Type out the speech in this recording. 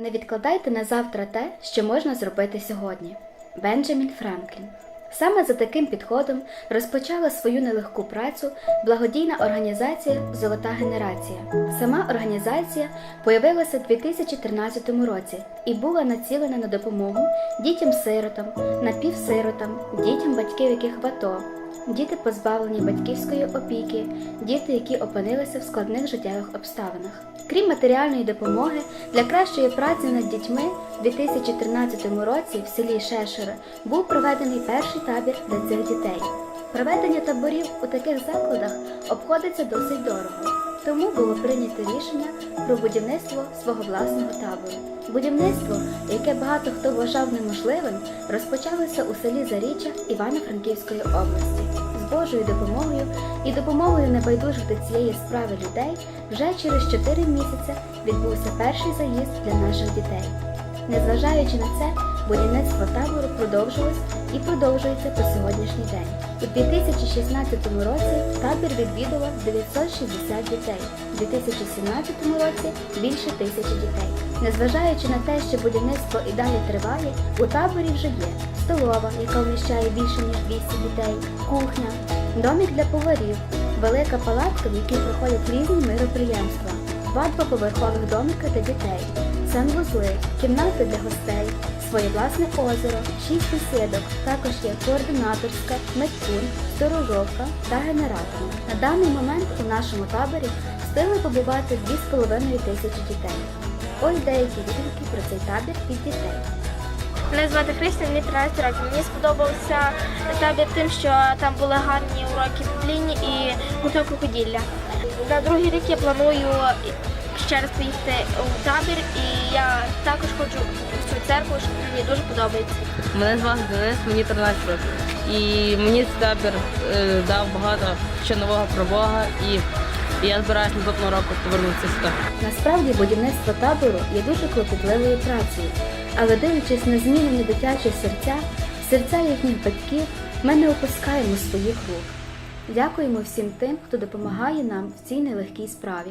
Не відкладайте на завтра те, що можна зробити сьогодні. Бенджамін Франклін. Саме за таким підходом розпочала свою нелегку працю благодійна організація Золота генерація. Сама організація появилася у 2013 році і була націлена на допомогу дітям-сиротам, напівсиротам, дітям батьків, яких в АТО, діти позбавлені батьківської опіки, діти, які опинилися в складних життєвих обставинах. Крім матеріальної допомоги, для кращої праці над дітьми у 2013 році в селі Шешери був проведений перший табір для цих дітей. Проведення таборів у таких закладах обходиться досить дорого, тому було прийнято рішення про будівництво свого власного табору. Будівництво, яке багато хто вважав неможливим, розпочалося у селі Заріччя Івано-Франківської області. З Божою допомогою і допомогою небайдужих до цієї справи людей вже через 4 місяці відбувся перший заїзд для наших дітей. Незважаючи на це, будівництво табору продовжилось і продовжується по сьогоднішній день. У 2016 році табір відвідував 960 дітей, у 2017 році більше тисячі дітей. Незважаючи на те, що будівництво і далі триває, у таборі вже є столова, яка вміщає більше ніж 200 дітей, кухня, домик для поварів, велика палатка, в якій проходять різні мироприємства, два двоповерхових домика для дітей, санвузли, кімнати для гостей, своє власне озеро, шість бесідок, також є координаторська, медпункт, сторожовка та генератор. На даний момент у нашому таборі встигли побувати 2,5 тисячі дітей. Ось деякі відгуки про цей табір від дітей. Мене звати Христя, мені 13 років. Мені сподобався табір тим, що там були гарні уроки біблійні і гурток рукоділля. На другий рік я планую ще раз поїхати у табір, і я також хочу в цю церкву, що мені дуже подобається. Мене звати Денис, мені 13 років. І мені цей табір е, дав багато ще нового про Бога, і я збираюся наступного року повернутися сюди. Насправді будівництво табору є дуже клопітливою працею, але дивлячись на змінені дитячі серця, серця їхніх батьків, ми не опускаємо своїх рук. Дякуємо всім тим, хто допомагає нам в цій нелегкій справі.